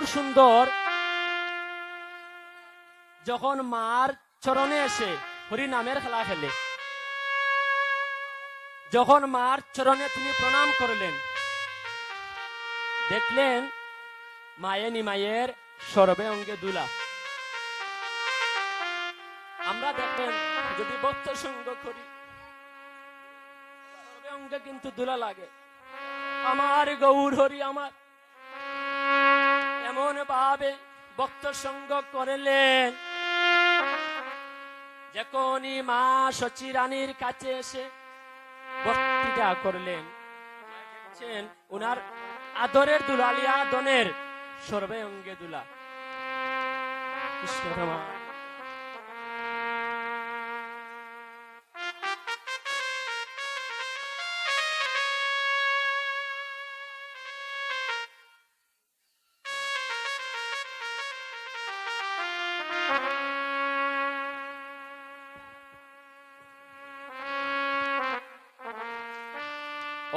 ঠাকুর সুন্দর। যখন মার চরণে এসে হরি নামের খেলা খেলে। যখন মার চরণে তিনি প্রণাম করলেন, দেখলেন মায়ে নিমায়ের সর্বে অঙ্গে দুলা। আমরা দেখবেন, যদি ভক্ত সঙ্গ করি অঙ্গে কিন্তু দুলা লাগে। আমার গৌর হরি আমার। এমন ভাবে ভক্ত সঙ্গ করলেন যখনই মা সচি রানীর কাছে এসে বক্তৃতা করলেন। উনার আদরের দুলালিয়া দনের সর্বে অঙ্গে দুলা। কৃষ্ণ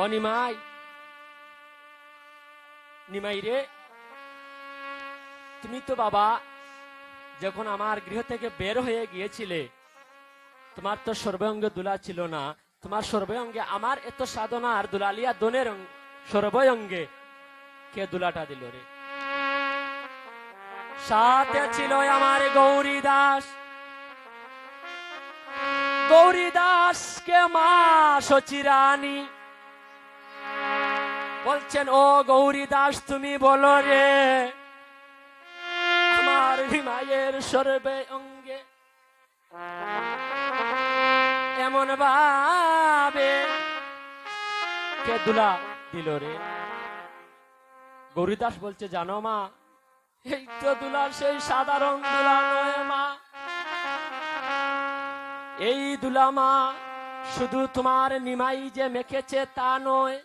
ও নিমাই রে, তুমি তো বাবা, যখন আমার গৃহ থেকে বের হয়ে গিয়েছিলে, তোমার তো সর্বাঙ্গে দুলা ছিল না। তোমার সর্বাঙ্গে আমার এত সাধনার দুলালিয়া দনের সর্বাঙ্গে কে দুলাটা দিল রে? সাথে ছিল আমার গৌরী দাস। গৌরী দাসকে মা সচিরানী। বলছেন, ও গৌরী দাস, তুমি বলো রে, আমার হিমায়ের সর্বে অঙ্গে এমন ভাবে কে দুলা দিল রে? গৌরীদাস বলছে, জানো মা, এই তো দুলা সেই সাধারণ দুলা নয় মা। এই দুলা মা শুধু তোমার নিমাই যে মেখেছে তা নয়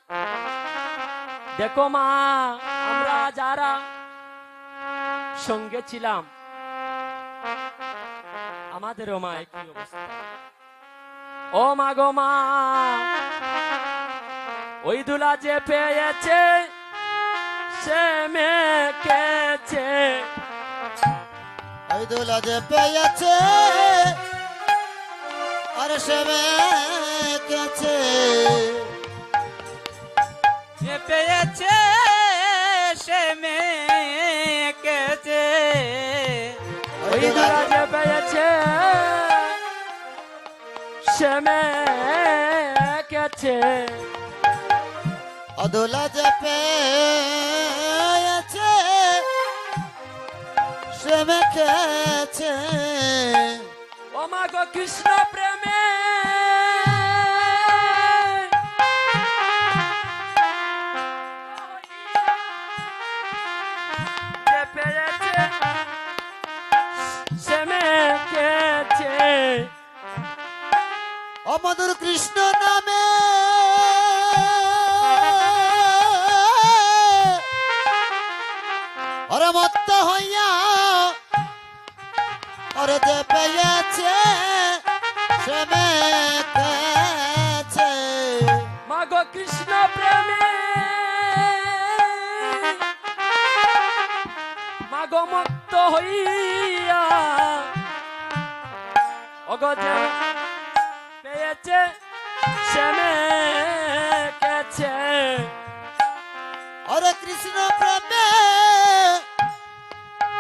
দেখো মা, আমরা যারা সঙ্গে ছিলাম, আমাদেরও মা কি অবস্থা। ও মা গো মা, ওই দুলা যে পেয়েছে, সে মেকেছে। ওই দোলা যে পেয়েছে, আর সে গেছে যে পেয়েছে সে মেয়েকেছে। ওই যে পেয়েছে সে মেকেছে অদোলা যে পেয়েছে সে মেখেছে ও মা গো কৃষ্ণ প্রেমে অমধুর কৃষ্ণ নামে। অরে মত্ত হইয়া ওরে যে পেয়েছে সে মেখেছে। মা গো কৃষ্ণ পেয়েছে সে মেকেছে ওরে কৃষ্ণ প্রেমে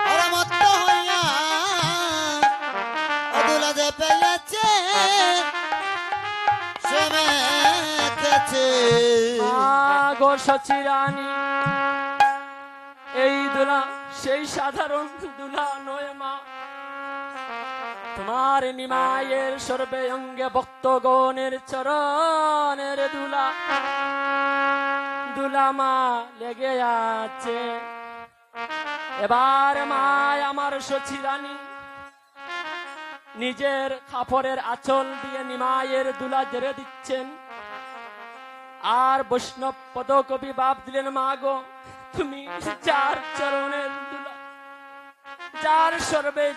ওরে মত্ত হইয়া অদুলা যে পেয়েছে সে মেখেছে গো সচিরানী এই দুলা সেই সাধারণ দুলা নয় মা। তোমার নিমায়ের সর্বে অঙ্গে ভক্তগণের চরণের দুলা। দুলা মা লেগে আছে। এবার মা আমার সচিরানী নিজের কাপড়ের আঁচল দিয়ে নিমায়ের দুলা জেরে দিচ্ছেন। আর বৈষ্ণব পদকবি বাপ দিলেন, মা গো, তুমি চার চরণের দুলা চার সর্বে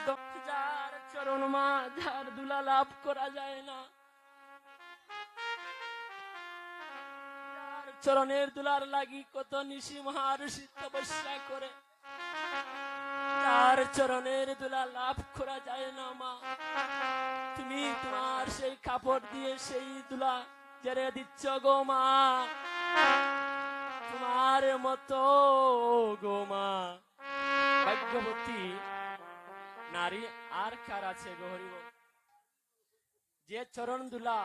চরণ মা যার দুলা লাভ করা যায় না। চরণের দুলার লাগি কত নিশি মহারষি তপস্যা করে। চরণের দুলা লাভ করা যায় না, মা। তুমি তোমার সেই কাপড় দিয়ে সেই দুলা জেরে দিচ্ছ গো, মা। তোমার মতো গো, মা। ভাগ্যবতী নারী আর কার আছে গো যে চরণ দুলা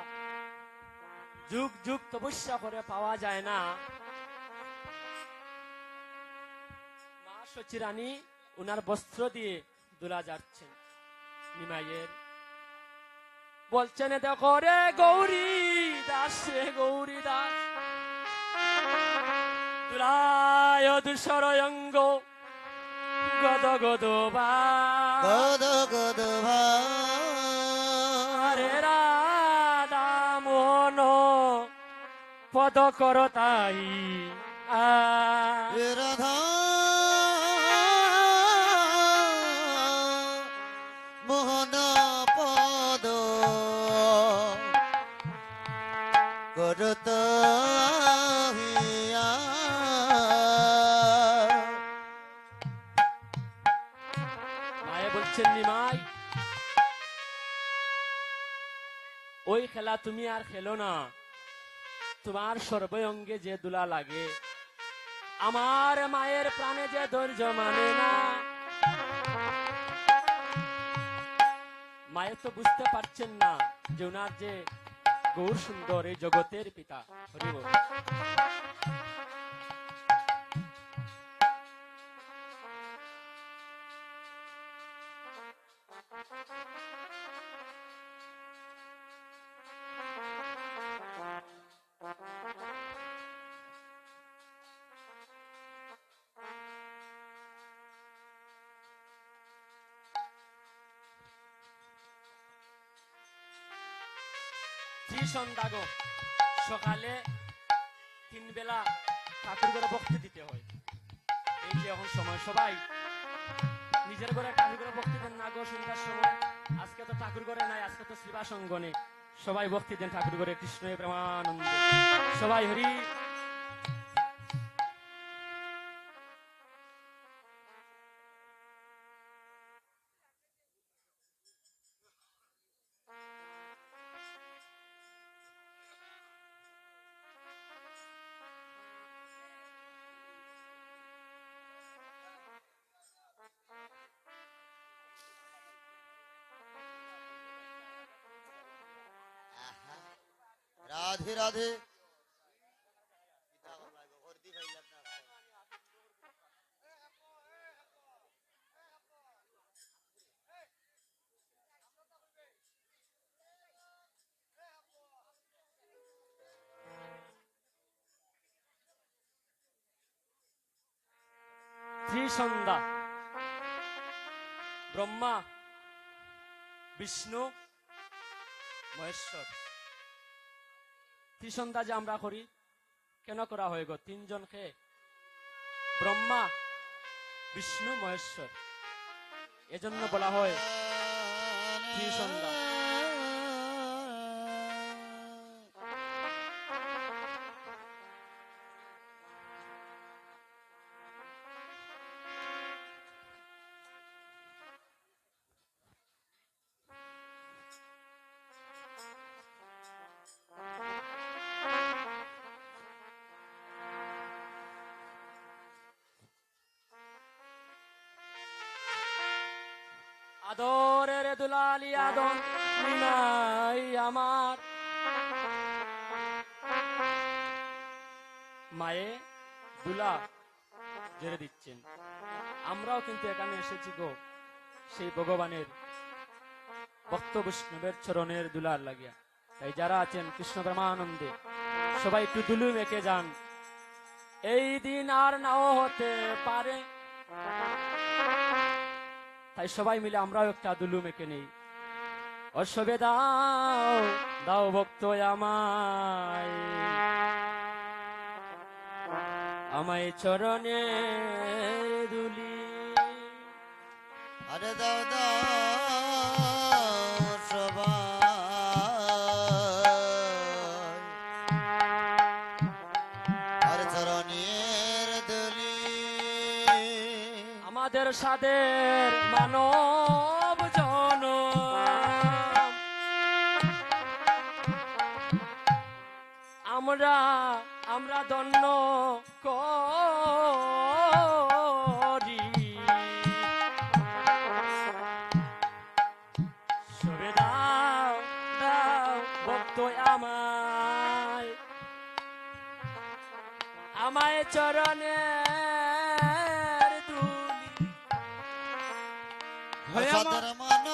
যুগ যুগ তপস্যা করে পাওয়া যায় না। মা সচিরানী উনার বস্ত্র দিয়ে দুলা যাচ্ছেন। নিমাইয়ের বলছেন, দেখো রে গৌরী দাস, রে গৌরী দাস। দুলায় দুসরয়ঙ্গ গদ গদ গদ গদ আরে রাধা মোহন পদ কর তাই। রাধা। মোহন পদ করত তুমি আর খেলো না। তোমার সর্বঙ্গে যে দুলা লাগে, আমার মায়ের প্রাণে যে ধৈর্য মানে না। মায়ে তো বুঝতে পারছেন না যে ওনার যে গৌর সুন্দর এই জগতের পিতা। হরিব সন্ধ্যা গো সকালে তিন বেলা ঠাকুর ঘরে বক্তি দিতে হয়। এই যে এখন সময়, সবাই নিজের ঘরে ঠাকুর ঘরে বক্তি দেন না গো সন্ধ্যার সময়। আজকে তো ঠাকুর ঘরে নাই, আজকে তো শিবাসঙ্গনে। সবাই ভক্তি দেন ঠাকুর ঘরে কৃষ্ণ প্রেমানন্দ। সবাই হরি রাধে রাধে। ত্রিসন্ধ্যা। ব্রহ্মা বিষ্ণু মহেশ্বর। ত্রিসন্ধ্যা যে আমরা করি, কেন করা হয় গো তিনজনকে ব্রহ্মা, বিষ্ণু, মহেশ্বর এজন্য বলা হয় ত্রিসন্ধ্যা। আদরের দুলালি আদন নাই আমার। মায়ে দুলা জেরে দিচ্ছেন, আমরাও কিন্তু এখানে এসেছি গো, সেই ভগবানের ভক্ত বৈষ্ণবের চরণের দুলার লাগিয়া। তাই যারা আছেন কৃষ্ণ প্রেমানন্দে, সবাই একটু দুলু মেখে যান। এই দিন আর নাও হতে পারে। তাই সবাই মিলে আমরাও একটা দুলু মেকে নেই। অসবে দাও দাও ভক্ত আমায়। আমায় চরণে দুলি। আরে দাও দাও। সাদের মানব জন আমরা আমরা দন্য করি। দাও আমায়। আমায় চরণে দুলি